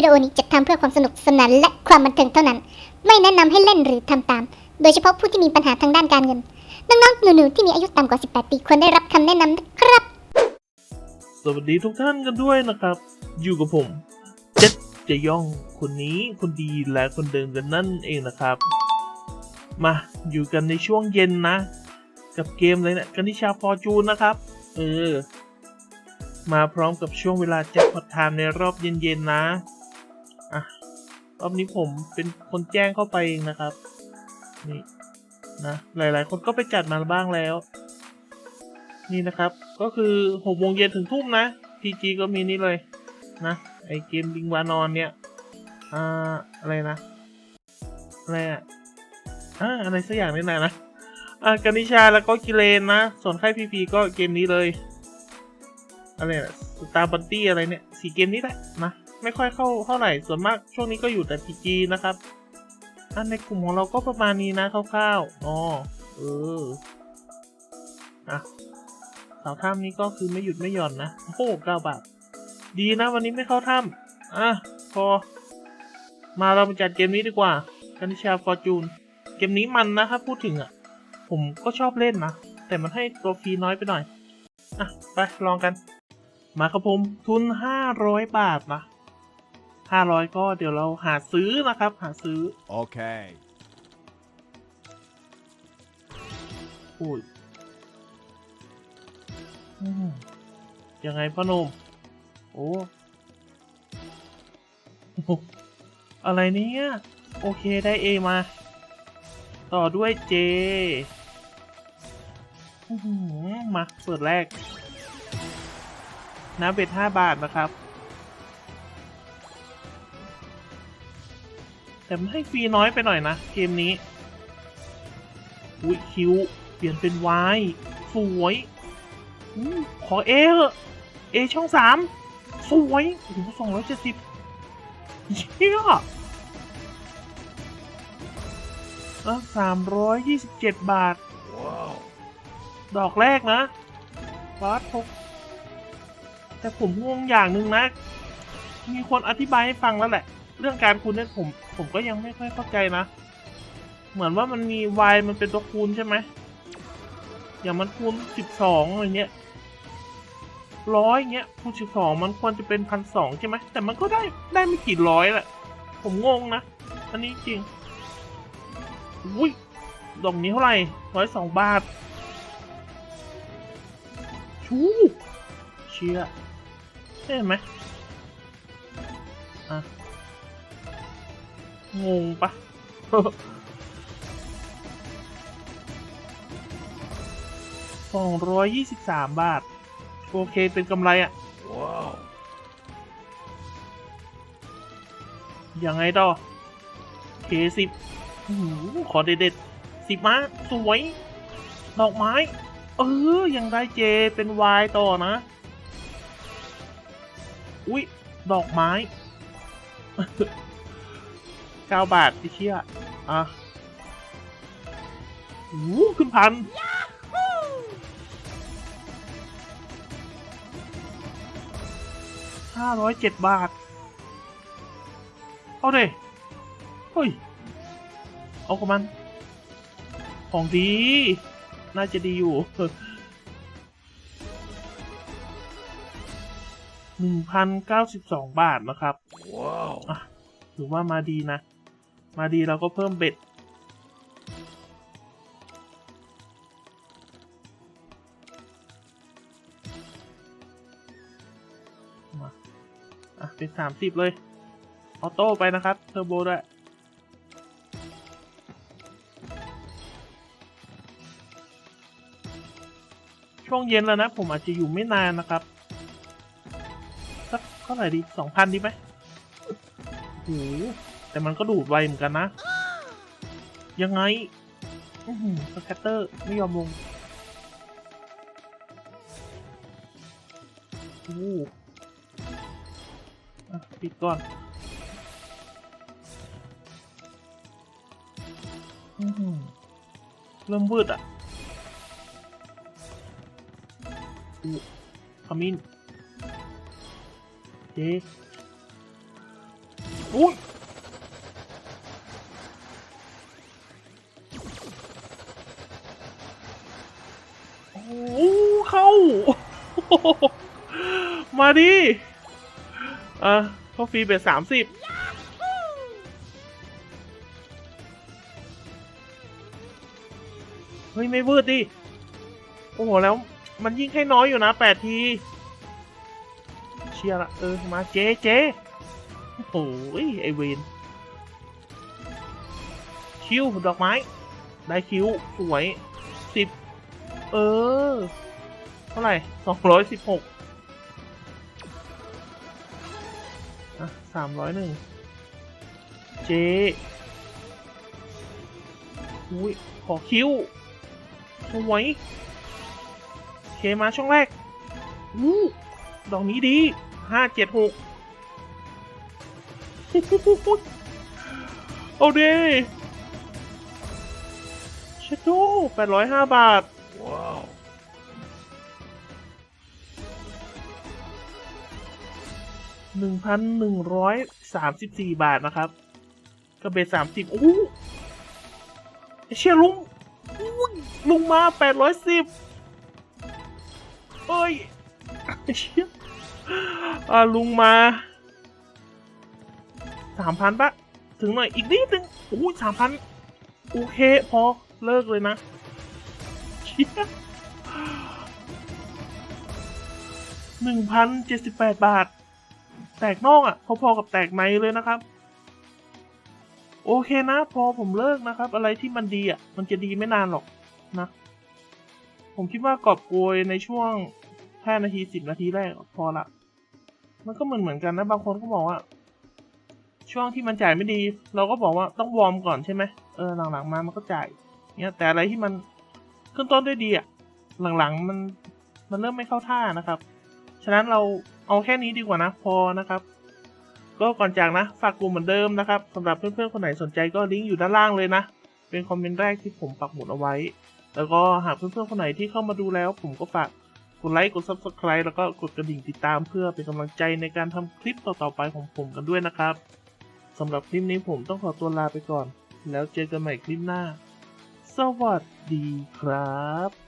วิดีโอนี้จัดทำเพื่อความสนุกสนานและความบันเทิงเท่านั้น ไม่แนะนำให้เล่นหรือทำตาม โดยเฉพาะผู้ที่มีปัญหาทางด้านการเงิน น้องๆหนูๆที่มีอายุต่ำกว่า 18 ปีควรได้รับคำแนะนำนะครับ สวัสดีทุกท่านกันด้วยนะครับ อยู่กับผมเจ็ดจะย่องคนนี้คนดีและคนเดิมกันนั่นเองนะครับ มาอยู่กันในช่วงเย็นนะ กับเกมเลยเนะี่ยกันิชาฟอร์จูนนะครับ เออ มาพร้อมกับช่วงเวลาแจ็คพอตไทม์ในรอบเย็นๆนะ รอบนี้ผมเป็นคนแจ้งเข้าไปเองนะครับนี่นะหลาย ๆ คนก็ไปจัดมาบ้างแล้ว นี่นะครับ ก็คือหกโมงเย็นถึงทุ่มนะ PG ก็มีนี่เลยนะไอเกมบิงวานอนเนี่ยอ่าอะไรนะอะไรอะอ่าอะไรสักอย่างนี่นะนะอ่ากานิชาแล้วก็กิเลนนะ ส่วนค่ายพีพีก็เกมนี้เลยอะไรนะสตาร์บันตี้อะไรเนี่ยสี่เกมนี้แหละนะ ไม่ค่อยเข้าเท่าไหร่ส่วนมากช่วงนี้ก็อยู่แต่ PG นะครับ อันในกลุ่มของเราก็ประมาณนี้นะคร่าวๆอ๋อเอออะเสาถ้ำนี้ก็คือไม่หยุดไม่หย่อนนะโอ้โหเก้าบาทดีนะวันนี้ไม่เข้าถ้ำอะพอ มาเรามาจัดเกมนี้ดีกว่ากันชาฟอร์จูนเกมนี้มันนะถ้าพูดถึงอะ ผมก็ชอบเล่นนะ แต่มันให้ตัวฟรีน้อยไปหน่อย อะ ไปลองกัน มาครับผมทุนห้าร้อยบาทนะ ห้าร้อยก็เดี๋ยวเราหาซื้อนะครับ หาซื้อ Okay. โอ้ยอืมยังไงพ่อหนุ่มโอ้โหอะไรเนี่ย โอเคได้เอมา ต่อด้วยเจอื้อหือมาเปิดแรกน้ำเบ็ดห้าบาทนะครับ แต่มันให้ฟรีน้อยไปหน่อยนะ เกมนี้อุ้ยคิว เปลี่ยนเป็น Y สวยอมขอเอเหอะเอช่องสามสวยโอ้โหสองร้อยเจ็ดสิบเชี่ยแล้วสามร้อยยี่สิบเจ็ดบาท Wow. ดอกแรกนะบาทหกแต่ผมงงอย่างหนึ่งนะ มีคนอธิบายให้ฟังแล้วแหละ เรื่องการคูณเนี่ยผม ผมก็ยังไม่ค่อยเข้าใจนะ เหมือนว่ามันมี y มันเป็นตัวคูณใช่ไหม อย่างมันคูณสิบสองอะไรเงี้ยร้อยเงี้ยคูณสิบสองมันควรจะเป็นพันสองใช่ไหม แต่มันก็ได้ได้ไม่กี่ร้อยแหละ ผมงงนะ อันนี้จริง อุ้ยดอกนี้เท่าไหร่ร้อยสองบาท ชูเชียเห็นไหมอะ งงปะสองร้อยยี่สิบสามบาท โอเคเป็นกำไรอะ Wow. ยังไงต่อเคสิบขอเด็ดๆสิบมาสวย ดอกไม้ เออ ยังได้เจเป็นวายต่อนะ อุ๊ยดอกไม้ เก้าบาทพี่เชี่ยอะโอ้โหขึ้นพันห้าร้อยเจ็ดบาท เอาเดเฮ้ย เอากับมัน ของดี น่าจะดีอยู่หนึ่งพันเก้าสิบสองบาทนะครับ Wow. อะถือว่ามาดีนะ มาดีเราก็เพิ่มเบ็ด มา อะ เป็นสามสิบเลย ออโต้ไปนะครับ เทอร์โบด้วยช่วงเย็นแล้วนะ ผมอาจจะอยู่ไม่นานนะครับสักเท่าไหร่ดีสองพันดีไหมโอ้โห แต่มันก็ดูดไวเหมือนกันนะ ยังไงสแคตเตอร์ไม่ยอมลงโอ้ปิดก่อนอเริ่มวืดอะอู้ขมิ้นเจ๊อุ้ย เข้า มาดิเออเข้าฟรีเบสสามสิบเฮ้ย ไม่วืดดิ โอ้โห แล้วมันยิ่งให้น้อยอยู่นะแปดที เชียร์ละ เออ มาเจ๊เจ๊โอ้โหไอเวนคิว ดอกไม้ ได้คิว สวยสิบเออาไหร่สองร้อยสิบหกสามร้อยหนึ่งเจอุ้ย ขอคิวสวยเคมาช่วงแรกอู้ดอกนี้ดีห้าเจ็ดหกเอาเดีเชดโดแปดร้อยห้าบาท 1,134 บาทนะครับกระเบสสามสิบโอ้เชี่ยลุงลุงมาแปดร้อยสิบเอ้ยเชี่ลุงมาสามพันปะถึงหน่อยอีกนิดนึงโอ้สามพันโอเคพอเลิกเลยนะหนึ่งพันเจ็ดสิบแปดบาท แตกนอกอะพอๆกับแตกในเลยนะครับ โอเคนะ พอผมเลิกนะครับ อะไรที่มันดีอะ มันจะดีไม่นานหรอกนะ ผมคิดว่ากอบโกยในช่วงห้านาทีสิบนาทีแรกพอละ มันก็เหมือนเหมือนกันนะ บางคนก็บอกว่า ช่วงที่มันจ่ายไม่ดี เราก็บอกว่าต้องวอร์มก่อนใช่ไหมเออหลังๆมามันก็จ่ายเนี่ยแต่อะไรที่มันขึ้นต้นด้วยดีอะหลังๆมันมันเริ่มไม่เข้าท่านะครับ ฉะนั้นเรา เอาแค่นี้ดีกว่านะพอนะครับ ก็ก่อนจากนะ ฝากกลุ่มเหมือนเดิมนะครับสำหรับเพื่อนๆคนไหนสนใจก็ลิงก์อยู่ด้านล่างเลยนะ เป็นคอมเมนต์แรกที่ผมปักหมุดเอาไว้ แล้วก็หากเพื่อนๆคนไหนที่เข้ามาดูแล้ว ผมก็ฝากกดไลค์กด subscribe แล้วก็กดกระดิ่งติดตามเพื่อเป็นกำลังใจในการทำคลิปต่อๆไปของผมกันด้วยนะครับสำหรับคลิปนี้ผมต้องขอตัวลาไปก่อน แล้วเจอกันใหม่คลิปหน้า สวัสดีครับ